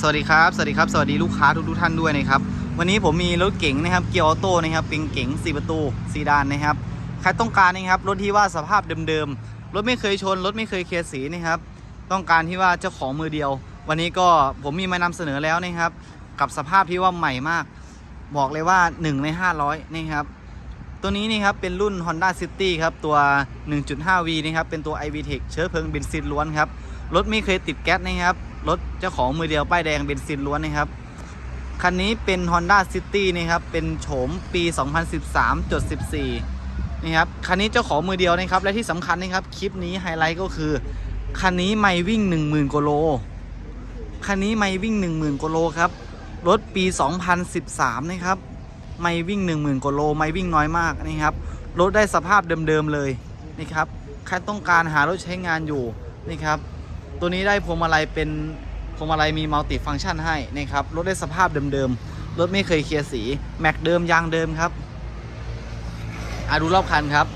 สวัสดีครับ สวัสดีครับ สวัสดีลูกค้าทุกทุกท่านด้วยนะครับ วันนี้ผมมีรถเก๋งนะครับ เกียร์ออโต้นะครับเป็นเก๋ง4ประตูซีดานนะครับ ใครต้องการนะครับ รถที่ว่าสภาพเดิมๆ รถไม่เคยชน รถไม่เคยเคลียร์สีนะครับ ต้องการที่ว่าเจ้าของมือเดียว วันนี้ก็ผมมีมานำเสนอแล้วนะครับ กับสภาพที่ว่าใหม่มาก บอกเลยว่า 1 ใน 500นี่ครับ ตัวนี้นี่ครับเป็นรุ่น Honda City ครับ ตัว 1.5V นะครับ เป็นตัว iVTEC เชื้อเพลิงเบนซินล้วนครับ รถไม่เคยติดแก๊สนะครับ รถเจ้าของมือเดียว ป้ายแดงเบนซินล้วนนะครับ คันนี้เป็น Honda City นะครับ เป็นโฉมปี 2013.14 นี่ครับ คันนี้เจ้าของมือเดียวนะครับ และที่สำคัญนะครับ คลิปนี้ไฮไลท์ก็คือ คันนี้ไม่วิ่ง 10,000กว่าโล คันนี้ไม่วิ่ง 10,000กว่าโลครับ รถปี 2013 นะครับ ไม่วิ่ง 10,000กว่าโล ไม่วิ่งน้อยมากนะครับ รถได้สภาพเดิมๆเลยนะครับ ใครต้องการหารถใช้งานอยู่นะครับ ตัวนี้ได้พวงมาลัยเป็นพวงมาลัยมีมัลติฟังก์ชันให้นะครับรถได้สภาพเดิมๆรถไม่เคยเคลียร์สีแม็กเดิมยางเดิมครับอาดูรอบคันครับ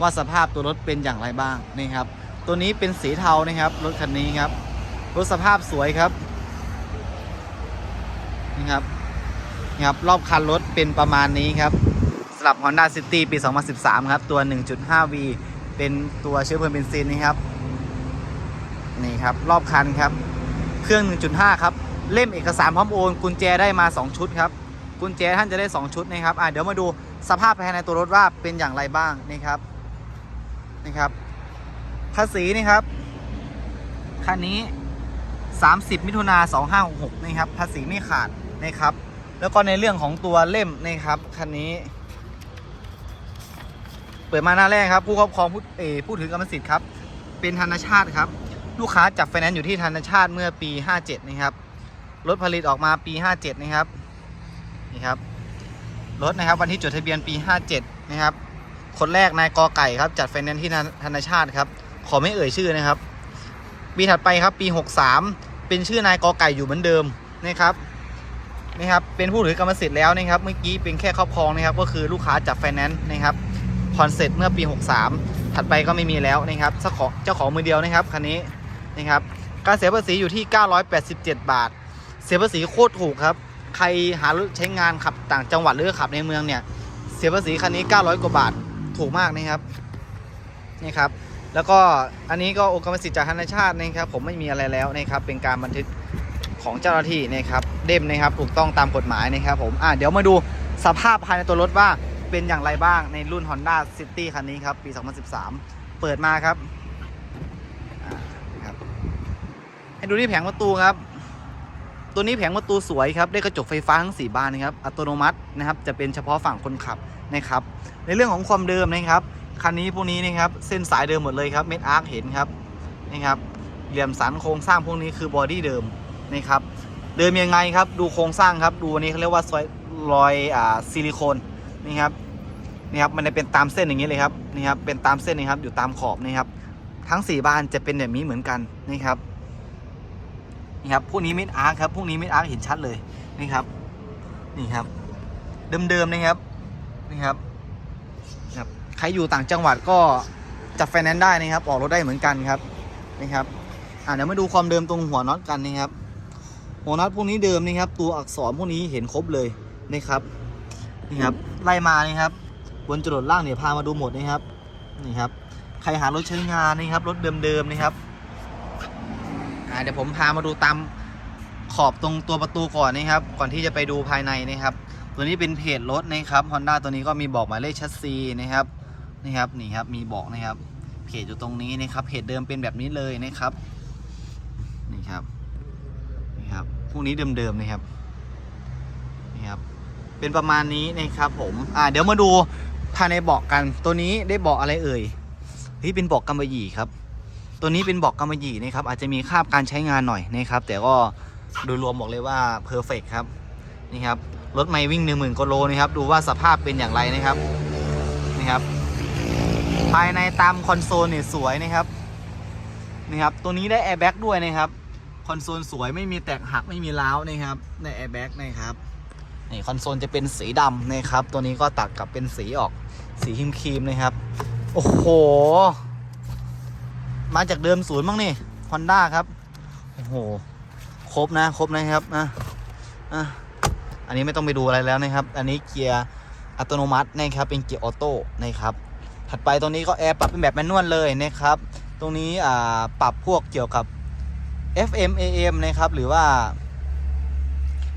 ว่าสภาพตัวรถเป็นอย่างไรบ้างนี่ครับ ตัวนี้เป็นสีเทานะครับรถคันนี้ครับรถสภาพสวยครับนี่ครับนี่ครับรอบคันรถเป็นประมาณนี้ครับสำหรับ Honda City ปี 2013 ครับ ตัว 1.5V เป็นตัวเชื้อเพลิงเบนซินนะครับ นี่ครับ รอบคันครับ เครื่อง 1.5 ครับ เล่มเอกสารพร้อมโอน กุญแจได้มา 2 ชุดครับ กุญแจท่านจะได้ 2 ชุดนะครับอ่าเดี๋ยวมาดูสภาพภายในตัวรถว่าเป็นอย่างไรบ้างนี่ครับนี่ครับ ภาษีนี่ครับ คันนี้ 30 มิถุนา2566นี่ครับ ภาษีไม่ขาดนะครับ แล้วก็ในเรื่องของตัวเล่มนี่ครับคันนี้เปิดมาหน้าแรกครับ ผู้ครอบครองผู้เออผู้ถือกรรมสิทธิ์ครับ เป็นธนชาติครับ ลูกค้าจับไฟแนนซ์อยู่ที่ธนชาติเมื่อปี 57 นะครับ รถผลิตออกมาปี 57 นะครับ นี่ครับ รถนะครับวันที่จดทะเบียนปี 57 นะครับ คนแรกนายกอไก่ครับ จัดไฟแนนซ์ที่ธนชาติครับ ขอไม่เอ่ยชื่อนะครับ ปีถัดไปครับปี 63 เป็นชื่อนายกอไก่อยู่เหมือนเดิมนะครับนี่ครับ เป็นผู้ถือกรรมสิทธิ์แล้วนะครับ เมื่อกี้เป็นแค่ครอบครองนะครับ ก็คือลูกค้าจับไฟแนนซ์นะครับผ่อนเสร็จเมื่อปี 63 ถัดไปก็ไม่มีแล้วนะครับเจ้าของเจ้าของมือเดียวนะครับคันนี้ นะครับการเสียภาษีอยู่ที่ 987 บาท เสียภาษีโคตรถูกครับ ใครหารถใช้งานขับต่างจังหวัดหรือขับในเมืองเนี่ย เสียภาษีคันนี้ 900 กว่าบาท ถูกมากนะครับ นี่ครับ แล้วก็อันนี้ก็องค์กรรมสิทธิ์จากธนาชาตินะครับ ผมไม่มีอะไรแล้วนะครับ เป็นการบันทึกของเจ้าหน้าที่นะครับ เด่มนะครับ ถูกต้องตามกฎหมายนะครับ ผม อะเดี๋ยวมาดูสภาพภายในตัวรถว่าเป็นอย่างไรบ้างในรุ่น Honda City คันนี้ครับ ปี 2013 เปิดมาครับอ่าครับ ให้ดูที่แผงประตูครับ ตัวนี้แผงประตูสวยครับได้กระจกไฟฟ้าทั้ง4บานนะครับ อัตโนมัตินะครับ จะเป็นเฉพาะฝั่งคนขับนะครับ ในเรื่องของความเดิมนะครับคันนี้พวกนี้นะครับเส้นสายเดิมหมดเลยครับเม็ดอาร์คเห็นครับนี่ครับ เหลี่ยมสันโครงสร้างพวกนี้คือบอดี้เดิมนะครับ เดิมยังไงครับดูโครงสร้างครับ ดูอันนี้เขาเรียกว่าซอยรอยอ่าซิลิโคนนี่ครับนี่ครับมันจะเป็นตามเส้นอย่างนี้เลยครับนี่ครับเป็นตามเส้นนี่ครับอยู่ตามขอบนี่ครับทั้ง 4 บานจะเป็นแบบนี้เหมือนกันนี่ครับ นี่ครับพวกนี้เม็ดอาร์คครับพวกนี้เม็ดอาร์คเห็นชัดเลยนี่ครับ นี่ครับ เดิมๆนะครับนี่ครับครับ ใครอยู่ต่างจังหวัดก็จัดไฟแนนซ์ได้นะครับ ออกรถได้เหมือนกันครับนี่ครับอ่าเดี๋ยวมาดูความเดิมตรงหัวน็อตกันนะครับ หัวน็อตพวกนี้เดิมนะครับ ตัวอักษรพวกนี้เห็นครบเลยนะครับนี่ครับไล่มานี่ครับบนจรดล่างเนี่ยพามาดูหมดนะครับนี่ครับ ใครหารถใช้งานนะครับ รถเดิมๆนะครับ เดี๋ยวผมพามาดูตามขอบตรงตัวประตูก่อนนะครับ ก่อนที่จะไปดูภายในนะครับ ตัวนี้เป็นเพจรถนะครับ Honda ตัวนี้ก็มีบอกหมายเลขชัดซีนะครับนี่ครับนี่ครับมีบอกนะครับเพจอยู่ตรงนี้นะครับเพจเดิมเป็นแบบนี้เลยนะครับนี่ครับนี่ครับพวกนี้เดิมๆนะครับนี่ครับเป็นประมาณนี้นะครับผมอ่าเดี๋ยวมาดูภายในเบาะกันตัวนี้ได้เบาะอะไรเอ่ยเฮ้ยเป็นเบาะกำมะหยี่ครับ ตัวนี้เป็นบาะกำมะหยี่นะครับอาจจะมีคาบการใช้งานหน่อยนะครับ แต่ก็โดยรวมบอกเลยว่าเพอร์เฟกครับนี่ครับรถไม่วิ่งหนึ่งหมื่นกิโลนะครับดูว่าสภาพเป็นอย่างไรนะครับนี่ครับ ภายในตามคอนโซลเนี่ยสวยนะครับนี่ครับตัวนี้ได้แอร์แบ็กด้วยนะครับคอนโซลสวยไม่มีแตกหักไม่มีร้าวนะครับในแอร์แบ็กนะครับนี่คอนโซลจะเป็นสีดำนะครับ ตัวนี้ก็ตัดกับเป็นสีออกสีครีมครีมๆนะครับ โอ้โห มาจากเดิมศูนย์มั้งนี่ฮอนด้าครับ โอ้โห ครบนะ ครบนะครับอะอะอันนี้ไม่ต้องไปดูอะไรแล้วนะครับ อันนี้เกียร์อัตโนมัตินะครับ เป็นเกียร์ออโต้นะครับ ถัดไปตรงนี้ก็แอร์ปรับเป็นแบบแมนนวลเลยนะครับ ตรงนี้อ่าปรับพวกเกี่ยวกับ FM AM นะครับ หรือว่า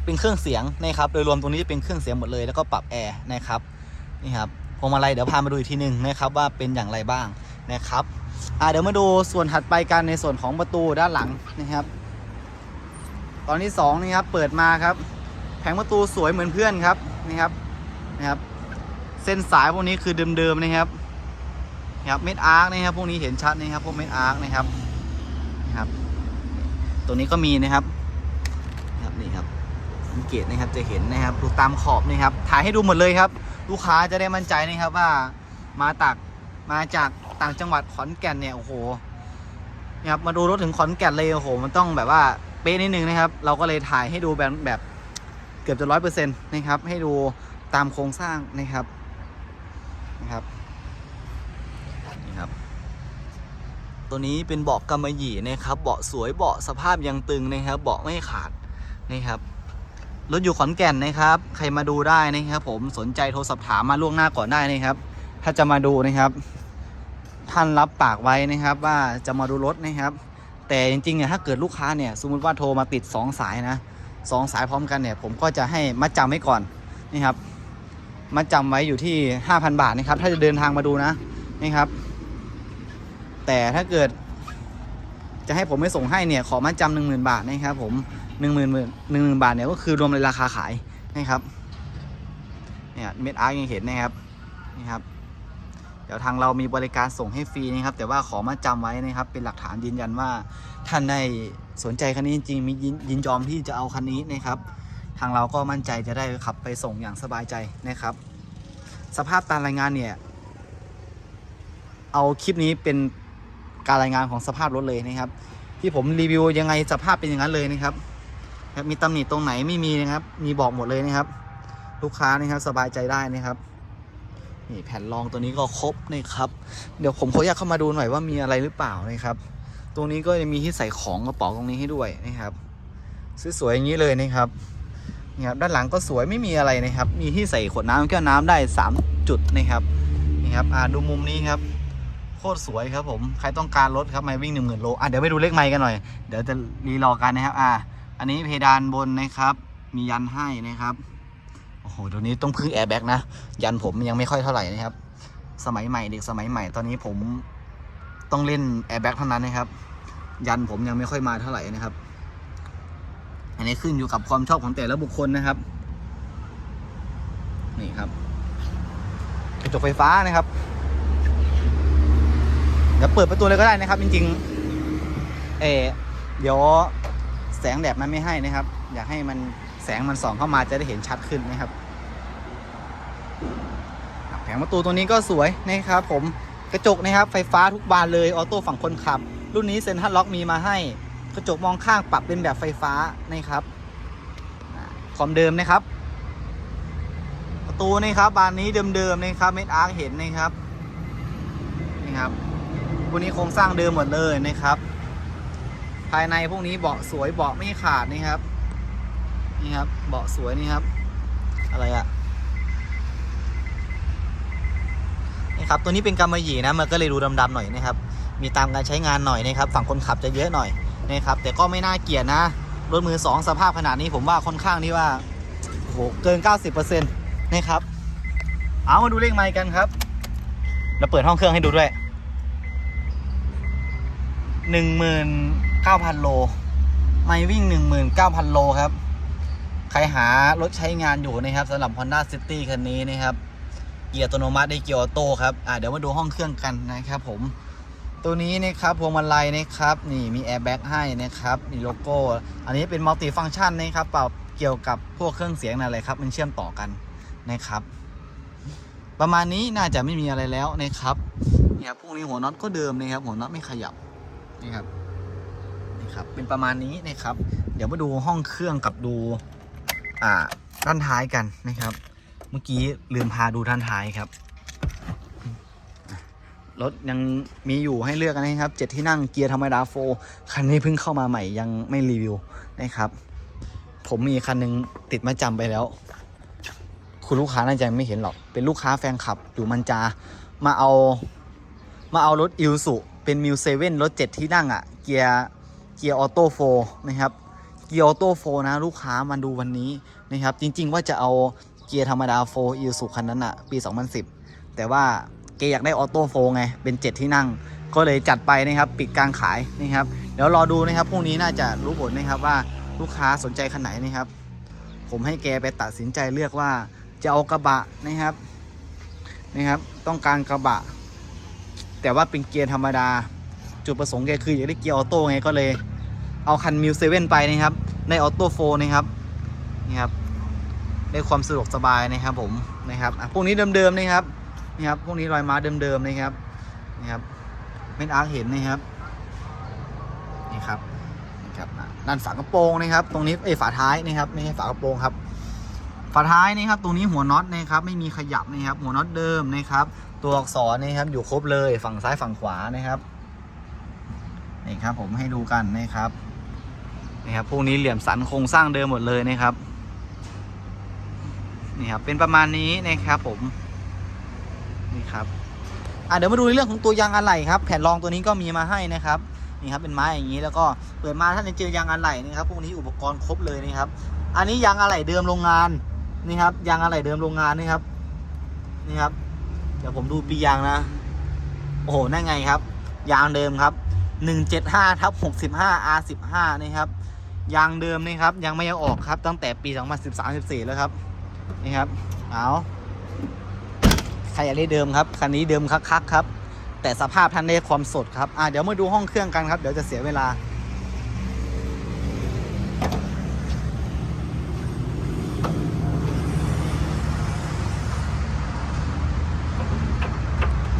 เป็นเครื่องเสียงนะครับ โดยรวมตรงนี้จะเป็นเครื่องเสียงหมดเลย แล้วก็ปรับแอร์นะครับ นี่ครับพวงมาลัยเดี๋ยวพามาดูอีกทีหนึ่งนะครับว่าเป็นอย่างไรบ้างนะครับ เดี๋ยวมาดูส่วนถัดไปกันในส่วนของประตูด้านหลังนะครับ ตอนที่สองนี่ครับเปิดมาครับ แผงประตูสวยเหมือนเพื่อนครับนี่ครับนะครับ เส้นสายพวกนี้คือเดิมๆนะครับนะครับเม็ดอาร์คนะครับพวกนี้เห็นชัดนะครับพวกเม็ดอาร์คนะครับนะครับ ตัวนี้ก็มีนะครับนะครับนี่ครับสังเกตนะครับจะเห็นนะครับดูตามขอบนี่ครับถ่ายให้ดูหมดเลยครับ ลูกค้าจะได้มั่นใจนะครับว่ามาตักมาจาก ต่างจังหวัดขอนแก่นเนี่ยโอ้โหนะครับมาดูรถถึงขอนแก่นเลยโอ้โห มันต้องแบบว่าเป๊ะนิดนึงนะครับ เราก็เลยถ่ายให้ดูแบบแบบเกือบจะร้อยเปอร์เซ็นต์นะครับ ให้ดูตามโครงสร้างนะครับนะครับนี่ครับ ตัวนี้เป็นเบาะกำมะหยี่นะครับ เบาะสวยเบาะสภาพยังตึงนะครับ เบาะไม่ขาดนะครับรถอยู่ขอนแก่นนะครับ ใครมาดูได้นะครับ ผมสนใจโทรสอบถามมาล่วงหน้าก่อนได้นะครับ ถ้าจะมาดูนะครับ ท่านรับปากไว้นะครับ ว่าจะมาดูรถนะครับ แต่จริงๆเนี่ยถ้าเกิดลูกค้าเนี่ยสมมติว่าโทรมาติด 2 สายนะสองสายพร้อมกันเนี่ย ผมก็จะให้มัดจำไว้ก่อนนี่ครับมัดจำไว้อยู่ที่ 5,000 บาทนะครับ ถ้าจะเดินทางมาดูนะนี่ครับ แต่ถ้าเกิด จะให้ผมไม่ส่งให้เนี่ยขอมัดจำหนึ่งหมื่นบาทนะครับ ผมหนึ่งหมื่นหนึ่งหมื่นบาทเนี่ยก็คือรวมในราคาขายนะครับเนี่ยเม็ดอาร์ยังเห็นนะครับนี่ครับ ดี๋ยวทางเรามีบริการส่งให้ฟรีนะครับ แต่ว่าขอมาจำไว้นะครับ เป็นหลักฐานยืนยันว่าท่านได้สนใจคันนี้จริงๆมียินยินยอมที่จะเอาคันนี้นะครับ ทางเราก็มั่นใจจะได้ขับไปส่งอย่างสบายใจนะครับ สภาพตามรายงานเนี่ย เอาคลิปนี้เป็นการรายงานของสภาพรถเลยนะครับ ที่ผมรีวิวยังไงสภาพเป็นอย่างนั้นเลยนะครับครับมีตำหนิตรงไหนไม่มีนะครับ มีบอกหมดเลยนะครับ ลูกค้านะครับสบายใจได้นะครับ นี่แผ่นรองตัวนี้ก็ครบนะครับ เดี๋ยวผมขออยากเข้ามาดูหน่อยว่ามีอะไรหรือเปล่านะครับ ตรงนี้ก็จะมีที่ใส่ของกระเป๋าตรงนี้ให้ด้วยนะครับสวยๆอย่างนี้เลยนะครับนี่ครับด้านหลังก็สวยไม่มีอะไรนะครับ มีที่ใส่ขวดน้ำแก้วน้ำได้ 3 จุดนะครับนี่ครับอ่าดูมุมนี้ครับโคตรสวยครับผมใครต้องการรถครับไม่วิ่งหนึ่งหมื่นโลอะเดี๋ยวไปดูเลขไมค์กันหน่อยเดี๋ยวจะรีรอกันนะครับอะอันนี้เพดานบนนะครับ มียันให้นะครับ โอ้โหตัวนี้ต้องพึ่งแอร์แบ็กนะ ยันผมยังไม่ค่อยเท่าไหร่นะครับ สมัยใหม่เด็กสมัยใหม่ตอนนี้ผมต้องเล่นแอร์แบ็กเท่านั้นนะครับ ยันผมยังไม่ค่อยมาเท่าไหร่นะครับ อันนี้ขึ้นอยู่กับความชอบของแต่ละบุคคลนะครับ นี่ครับกระจกไฟฟ้านะครับเดี๋ยวเปิดประตูเลยก็ได้นะครับ จริงๆ เออเดี๋ยวแสงแดดมันไม่ให้นะครับ อยากให้มัน แสงมันส่องเข้ามาจะได้เห็นชัดขึ้นนะครับแผงประตูตัวนี้ก็สวยนะครับผมกระจกนะครับไฟฟ้าทุกบานเลยออโต้ฝั่งคนขับ รุ่นนี้เซ็นทรัลล็อกมีมาให้ กระจกมองข้างปรับเป็นแบบไฟฟ้านะครับความเดิมนะครับ ประตูนี่ครับบานนี้เดิมๆนะครับเม็ดอาร์เห็นนะครับนี่ครับพวกนี้โครงสร้างเดิมหมดเลยนะครับ ภายในพวกนี้เบาะสวยเบาะไม่ขาดนี่ครับ นี่ครับ เบาะสวยนี่ครับ อะไรอะนี่ครับ ตัวนี้เป็นกำมะหยี่นะ มันก็เลยดูดำๆหน่อยนะครับ มีตามการใช้งานหน่อยนะครับ ฝั่งคนขับจะเยอะหน่อยนะครับ แต่ก็ไม่น่าเกลียดนะ รถมือสองสภาพขนาดนี้ผมว่าค่อนข้างที่ว่าโอ้โหเกิน 90%นะครับ เอามาดูเลขไมค์กันครับ แล้วเปิดห้องเครื่องให้ดูด้วยหนึ่งหมื่นเก้าพันโล ไม่วิ่งหนึ่งหมื่นเก้าพันโลครับ ใครหารถใช้งานอยู่นะครับสำหรับ Honda City คันนี้นะครับ เกียร์อัตโนมัติได้เกียร์ออโต้ครับอ่าเดี๋ยวมาดูห้องเครื่องกันนะครับ ผม ตัวนี้นะครับพวงมาลัยนะครับ นี่มีแอร์แบ็กให้นะครับมีโลโก้ อันนี้เป็นมัลติฟัง c t ชันนะครับเปล่าเกี่ยวกับพวกเครื่องเสียงนั่นแหละครับ มันเชื่อมต่อกันนะครับ ประมาณนี้น่าจะไม่มีอะไรแล้วนะครับเนี่ยครับพวกนี้หัวน็อตก็เดิมนะครับ หัวน็อตไม่ขยับนี่ครับนี่ครับ เป็นประมาณนี้นะครับ เดี๋ยวมาดูห้องเครื่องกับดู อ่าด้านท้ายกันนะครับ เมื่อกี้ลืมพาดูด้านท้ายครับรถยังมีอยู่ให้เลือกนะครับเจ็ดที่นั่งเกียร์ธรรมดาโฟคันนี้เพิ่งเข้ามาใหม่ยังไม่รีวิวนะครับ ผมมีคันหนึงติดมาจำไปแล้ว คุณลูกค้าน่าจะไม่เห็นหรอก เป็นลูกค้าแฟนคลับอยู่มันจามาเอามาเอารถอิลสุเป็นมิวเซเว่นรถ7ที่นั่งอะ่ะเกียร์เกียร์ออโต้โฟนะครับ เกียร์ออโต้โฟนะลูกค้ามันดูวันนี้นะครับจริง ๆ ว่าจะเอาเกียร์ธรรมดาโฟอิลสุคันนั้นอะ่ะปี 2010 แต่ว่าเกอยากได้ออโต้โฟไงเป็น 7 ที่นั่ง ก็เลยจัดไปนะครับปิดกลางขายนะครับเดี๋ยวรอดูนะครับพรุ่งนี้น่าจะรู้ผลนะครับว่าลูกค้าสนใจคันไหนนะครับ ผมให้แกไปตัดสินใจเลือกว่าจะเอากระบะนะครับนะครับ ต้องการกระบะ แต่ว่าเป็นเกียร์ธรรมดา จุดประสงค์แกคืออยากได้เกียร์ออโต้ไงก็เลย เอาคันมิวเซเว่นไปนะครับ ในออโต้โฟนะครับนี่ครับได้ความสะดวกสบายนะครับผมนะครับพวกนี้เดิมๆนะครับนี่ครับพวกนี้รอยม้าเดิมๆนะครับนี่ครับเม็นอาร์คเห็นนะครับนี่ครับนี่ครับอะด้านฝากระโปรงนะครับ ตรงนี้เอฝาท้ายนะครับไม่ใช่ฝากระโปรงครับฝาท้ายนะครับ ตรงนี้หัวน็อตนะครับไม่มีขยับนะครับ หัวน็อตเดิมนะครับ ตัวอักษรนะครับอยู่ครบเลยฝั่งซ้ายฝั่งขวานะครับนี่ครับผมให้ดูกันนะครับ นี่ครับพวกนี้เหลี่ยมสันโครงสร้างเดิมหมดเลยนะครับนี่ครับเป็นประมาณนี้นะครับผมนี่ครับอะเดี๋ยวมาดูในเรื่องของตัวยางอะไหล่ครับ แผ่นรองตัวนี้ก็มีมาให้นะครับนี่ครับเป็นไม้อย่างนี้แล้วก็เปิดมาถ้าจะเจอยางอะไหล่นะครับพวกนี้อุปกรณ์ครบเลยนะครับ อันนี้ยางอะไหล่เดิมโรงงานนี่ครับยางอะไหล่เดิมโรงงานนี่ครับนี่ครับ เดี๋ยวผมดูปียางนะ โอ้โหนั่นไงครับ ยางเดิมครับ175ทับ65 R15 นี่ครับ ยางเดิมนี่ครับ ยังไม่ยังออกครับ ตั้งแต่ปี 2013-14 แล้วครับ นี่ครับ เอาใครอยากได้เดิมครับ คันนี้เดิมคักๆครับ แต่สภาพท่านได้ความสดครับ อ่าเดี๋ยวมาดูห้องเครื่องกันครับ เดี๋ยวจะเสียเวลา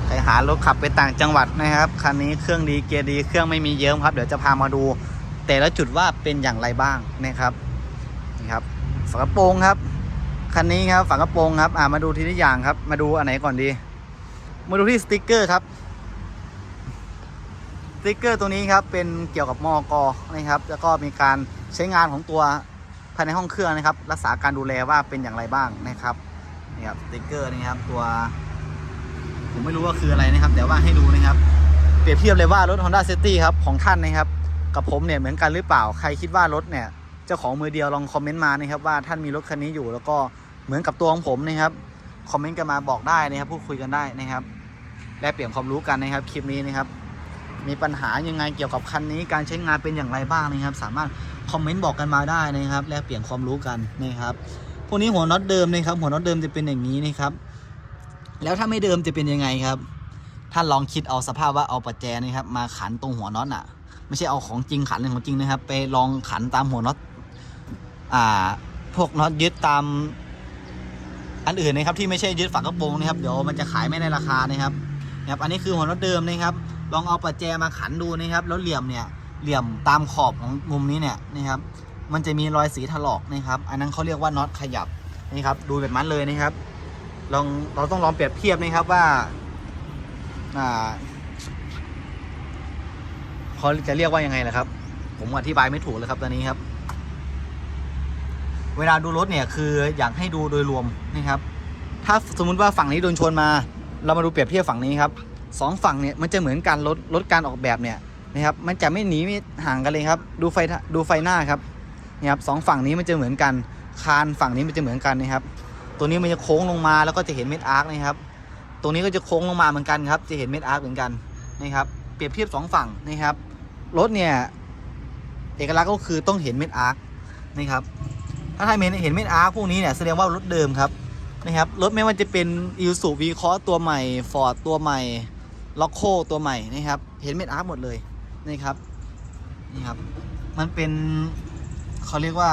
ใครหารถขับไปต่างจังหวัดนะครับ คันนี้เครื่องดีเกียร์ดี เครื่องไม่มีเยิ้มครับ เดี๋ยวจะพามาดู แต่ละจุดว่าเป็นอย่างไรบ้างนะครับนี่ครับฝากระโปรงครับคันนี้ครับฝากระโปรงครับอ่ามาดูทีละอย่างครับ มาดูอันไหนก่อนดี มาดูที่สติกเกอร์ครับสติกเกอร์ตัวนี้ครับเป็นเกี่ยวกับมอกนะครับ แล้วก็มีการใช้งานของตัวภายในห้องเครื่องนะครับ รักษาการดูแลว่าเป็นอย่างไรบ้างนะครับนี่ครับสติกเกอร์นี่ครับตัว ผมไม่รู้ว่าคืออะไรนะครับ แต่ว่าให้ดูนะครับ เปรียบเทียบเลยว่ารถ Honda City ครับของท่านนะครับ กับผมเนี่ยเหมือนกันหรือเปล่าใครคิดว่ารถเนี่ยเจ้าของมือเดียวลองคอมเมนต์มานะครับว่าท่านมีรถคันนี้อยู่แล้วก็เหมือนกับตัวของผมนะครับคอมเมนต์กันมาบอกได้นะครับพูดคุยกันได้นะครับแลกเปลี่ยนความรู้กันนะครับคลิปนี้นะครับ มีปัญหายังไงเกี่ยวกับคันนี้การใช้งานเป็นอย่างไรบ้างนะครับ สามารถคอมเมนต์บอกกันมาได้นะครับแลกเปลี่ยนความรู้กันนะครับพวกนี้หัวน็อตเดิมนะครับ หัวน็อตเดิมจะเป็นอย่างนี้นะครับแล้วถ้าไม่เดิมจะเป็นยังไงครับ ท่านลองคิดเอาสภาพว่าเอาปัจแจนะครับ มาขันตรงหัวน็อตอะ ไม่ใช่เอาของจริงขันเป็นของจริงนะครับ ไปลองขันตามหัวน็อตอ่า พวกน็อตยึดตามอันอื่นนะครับที่ไม่ใช่ยึดฝากระโปรงนะครับเดี๋ยวมันจะขายไม่ในราคานะครับนะครับ อันนี้คือหัวน็อตเดิมนะครับ ลองเอาปัจแจมาขันดูนะครับ แล้วเหลี่ยมเนี่ยเหลี่ยมตามขอบของมุมนี้เนี่ยนะครับ มันจะมีรอยสีถลอกนะครับ อันนั้นเขาเรียกว่าน็อตขยับนี่ครับดูแบบนั้นเลยนะครับลองเราต้องลองเปรียบเทียบนะครับว่าอ่า เขาจะเรียกว่ายังไงล่ะครับ ผมอธิบายไม่ถูกเลยครับตอนนี้ครับ เวลาดูรถเนี่ยคืออยากให้ดูโดยรวมนะครับ ถ้าสมมุติว่าฝั่งนี้โดนชนมา เรามาดูเปรียบเทียบฝั่งนี้ครับสองฝั่งเนี่ยมันจะเหมือนกันรถรถการออกแบบเนี่ยนะครับ มันจะไม่หนีไม่ห่างกันเลยครับ ดูไฟดูไฟหน้าครับนี่ครับสองฝั่งนี้มันจะเหมือนกัน คานฝั่งนี้มันจะเหมือนกันนะครับ ตัวนี้มันจะโค้งลงมาแล้วก็จะเห็นเม็ดอาร์คนะครับตรงนี้ก็จะโค้งลงมาเหมือนกันครับ จะเห็นเม็ดอาร์คเหมือนกันนะครับ เปรียบเทียบสองฝั่งนะครับ รถเนี่ย เอกลักษณ์ก็คือต้องเห็นเม็ดอาร์คนะครับ ถ้าใครเห็นเห็นเม็ดอาร์คพวกนี้เนี่ยแสดงว่ารถเดิมครับนะครับรถไม่ว่าจะเป็นอิลสูวีคอตัวใหม่ฟอร์ดตัวใหม่ล็อกโคตัวใหม่นะครับ เห็นเม็ดอาร์คหมดเลยนะครับนี่ครับ มันเป็นเขาเรียกว่า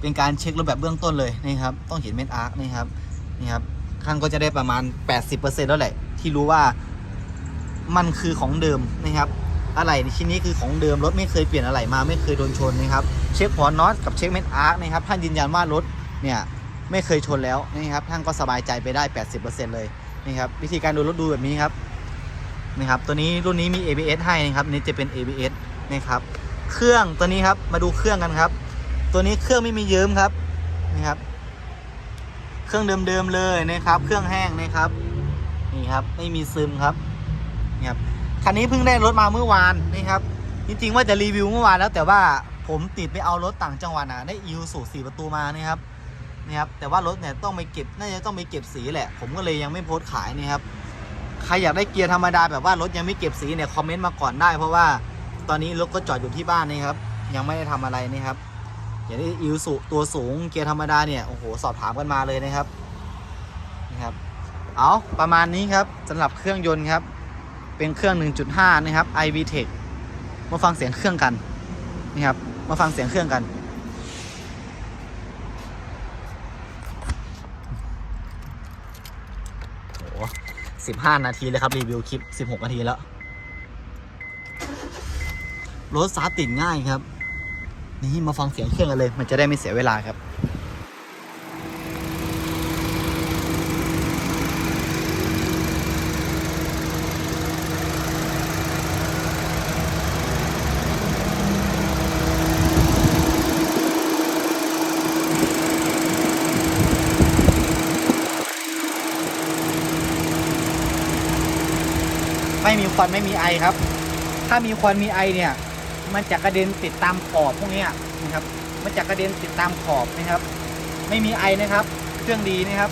เป็นการเช็ครถแบบเบื้องต้นเลยนะครับ ต้องเห็นเม็ดอาร์คนะครับนี่ครับข้างก็จะได้ประมาณ 80%แล้วแหละ ที่รู้ว่า มันคือของเดิมนะครับอะไรชิ้นนี้คือของเดิมรถไม่เคยเปลี่ยนอะไรมาไม่เคยโดนชนนะครับเช็คหัวน็อตกับเช็คเม็ดอาร์คนะครับท่านยืนยันว่ารถเนี่ยไม่เคยชนแล้วนะครับท่านก็สบายใจไปได้ 80%เลยนี่ครับวิธีการดูรถดูแบบนี้ครับนี่ครับตัวนี้รุ่นนี้มี ABS ให้นะครับนี่จะเป็น ABS นะครับเครื่องตัวนี้ครับมาดูเครื่องกันครับ ตัวนี้เครื่องไม่มีเยิ้มครับนี่ครับ เครื่องเดิมๆเลยนะครับ เครื่องแห้งนะครับนี่ครับไม่มีซึมครับ นี่ครับคันนี้เพิ่งได้รถมาเมื่อวานนี่ครับจริงๆว่าจะรีวิวเมื่อวานแล้วแต่ว่าผมติดไปเอารถต่างจังหวัดอะได้อิวสูสี่ประตูมานี่ครับนี่ครับแต่ว่ารถเนี่ยต้องไปเก็บน่าจะต้องไปเก็บสีแหละ ผมก็เลยยังไม่โพสต์ขายนี่ครับใครอยากได้เกียร์ธรรมดาแบบว่ารถยังไม่เก็บสีเนี่ยคอมเมนต์มาก่อนได้ เพราะว่าตอนนี้รถก็จอดอยู่ที่บ้านนี่ครับยังไม่ได้ทำอะไรนี่ครับอย่ากได้อิวสูตัวสูงเกียร์ธรรมดาเนี่ยโอ้โหสอบถามกันมาเลยนะครับนี่ครับ เอาประมาณนี้ครับสำหรับเครื่องยนต์ครับ เป็นเครื่อง 1.5 นะครับ iVTEC มาฟังเสียงเครื่องกันนี่ครับ มาฟังเสียงเครื่องกันโอ้สิบห้านาทีเลยครับ รีวิวคลิป16นาทีแล้ว รถสตาร์ทติดง่ายครับ นี่มาฟังเสียงเครื่องกันเลย มันจะได้ไม่เสียเวลาครับ ไม่มีควันไม่มีไอครับ ถ้ามีควันมีไอเนี่ย มันจะกระเด็นติดตามขอบพวกนี้นะครับ มันจะกระเด็นติดตามขอบนะครับ ไม่มีไอนะครับ เครื่องดีนะครับ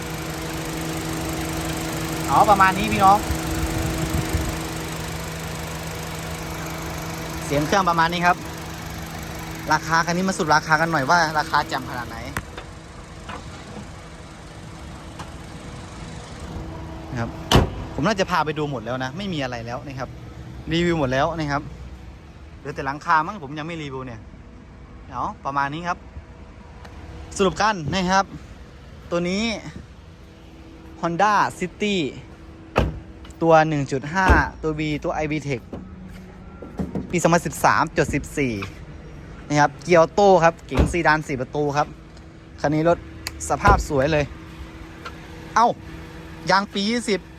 อ๋อประมาณนี้พี่น้อง เสียงเครื่องประมาณนี้ครับ ราคาคันนี้มาสุดราคากันหน่อยว่าราคาจำขนาดไหนนะครับ ผมน่าจะพาไปดูหมดแล้วนะ ไม่มีอะไรแล้วนะครับ รีวิวหมดแล้วนะครับเหลือแต่หลังคามั้งผมยังไม่รีวิวเนี่ยเอาประมาณนี้ครับ สรุปกันนะครับ ตัวนี้ Honda City ตัว 1.5 ตัว V ตัว iVTEC ปี 2013-14 นะครับ เกียวโต้ครับ เก๋งซีดาน 4 ประตูครับ คันนี้รถสภาพสวยเลย เอ้ายางปี 20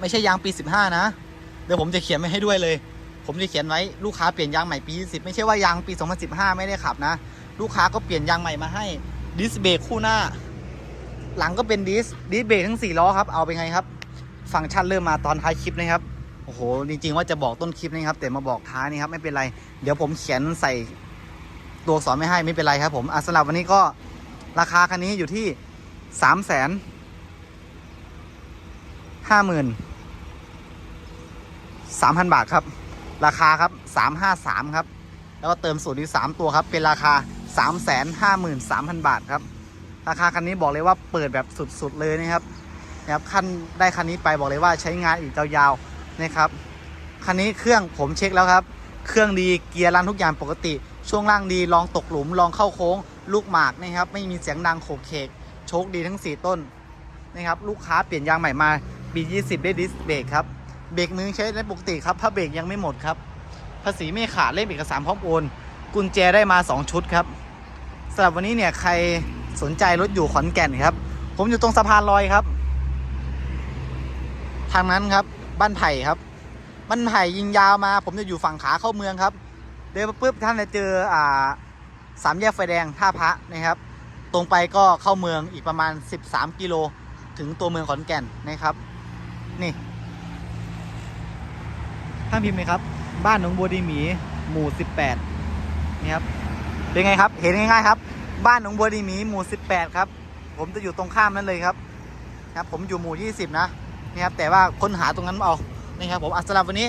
ไม่ใช่ยางปี 15 นะ เดี๋ยวผมจะเขียนไว้ให้ด้วยเลย ผมจะเขียนไว้ลูกค้าเปลี่ยนยางใหม่ปี 20 ไม่ใช่ว่ายางปี 2015 ไม่ได้ขับนะ ลูกค้าก็เปลี่ยนยางใหม่มาให้ดิสเบรกคู่หน้า หลังก็เป็นดิสดิสเบรกทั้ง 4 ล้อครับเอาไปไงครับ ฟังก์ชันเริ่มมาตอนท้ายคลิปนะครับโอ้โหจริงๆว่าจะบอกต้นคลิปนะครับ แต่มาบอกท้ายนี่ครับไม่เป็นไร เดี๋ยวผมเขียนใส่ตัวอักษรไม่ให้ไม่เป็นไรครับ ผมอะสำหรับวันนี้ก็ราคาคันนี้อยู่ที่3 0 0 0 0 0ห้าหมื่น สามพันบาทครับ ราคาครับสามห้าสามครับ แล้วก็เติมสูตรอีกสามตัวครับ เป็นราคาสามแสนห้าหมื่นสามพันบาทครับ ราคาคันนี้บอกเลยว่าเปิดแบบสุดๆเลยนะครับนะครับคันได้คันนี้ไปบอกเลยว่าใช้งานอีกยาวๆนะครับคันนี้เครื่องผมเช็คแล้วครับ เครื่องดีเกียร์รันทุกอย่างปกติ ช่วงล่างดีลองตกหลุมลองเข้าโค้ง ลูกหมากนะครับไม่มีเสียงดังโขกเคกโชคดีทั้ง 4 ต้นนะครับลูกค้าเปลี่ยนยางใหม่มาปี20 ได้ดิสเบรกครับ เบรกมือใช้ได้ปกติครับถ้าเบรกยังไม่หมดครับ ภาษีไม่ขาดเล่มเอกสารพร้อมโอน กุญแจได้มา 2 ชุดครับสำหรับวันนี้เนี่ยใครสนใจรถอยู่ขอนแก่นครับ ผมอยู่ตรงสะพานลอยครับ ทางนั้นครับบ้านไผ่ครับบ้านไผ่ยิงยาวมา ผมจะอยู่ฝั่งขาเข้าเมืองครับ เดินปุ๊บท่านจะเจออ่าสามแยกไฟแดงท่าพระนะครับ ตรงไปก็เข้าเมืองอีกประมาณ 13 กิโลถึงตัวเมืองขอนแก่นนะครับ นี่ ข้างพิมพ์ไหมครับ บ้านหนองบัวดีหมี หมู่ 18 นี่ครับ เป็นไงครับ เห็นง่ายๆครับ บ้านหนองบัวดีหมี หมู่ 18 ครับ ผมจะอยู่ตรงข้ามนั้นเลยครับครับ ผมอยู่หมู่ 20 นะนี่ครับ แต่ว่าค้นหาตรงนั้นเอา นี่ครับ ผมอะสำหรับวันนี้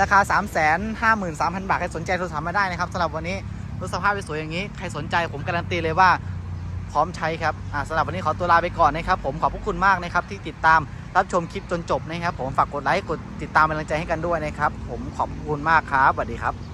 ราคา 3 5 3 0 0 0 บาท ใครสนใจโทรศัพท์มาได้นะครับสำหรับวันนี้รถสภาพสวยอย่างนี้ ใครสนใจผมการันตีเลยว่าพร้อมใช้ครับสำหรับวันนี้ขอตัวลาไปก่อนนะครับ ผมขอบพระคุณมากนะครับที่ติดตาม รับชมคลิปจนจบนะครับ ผมฝากกดไลค์กดติดตามเป็นกำลังใจให้กันด้วยนะครับ ผมขอบคุณมากครับสวัสดีครับ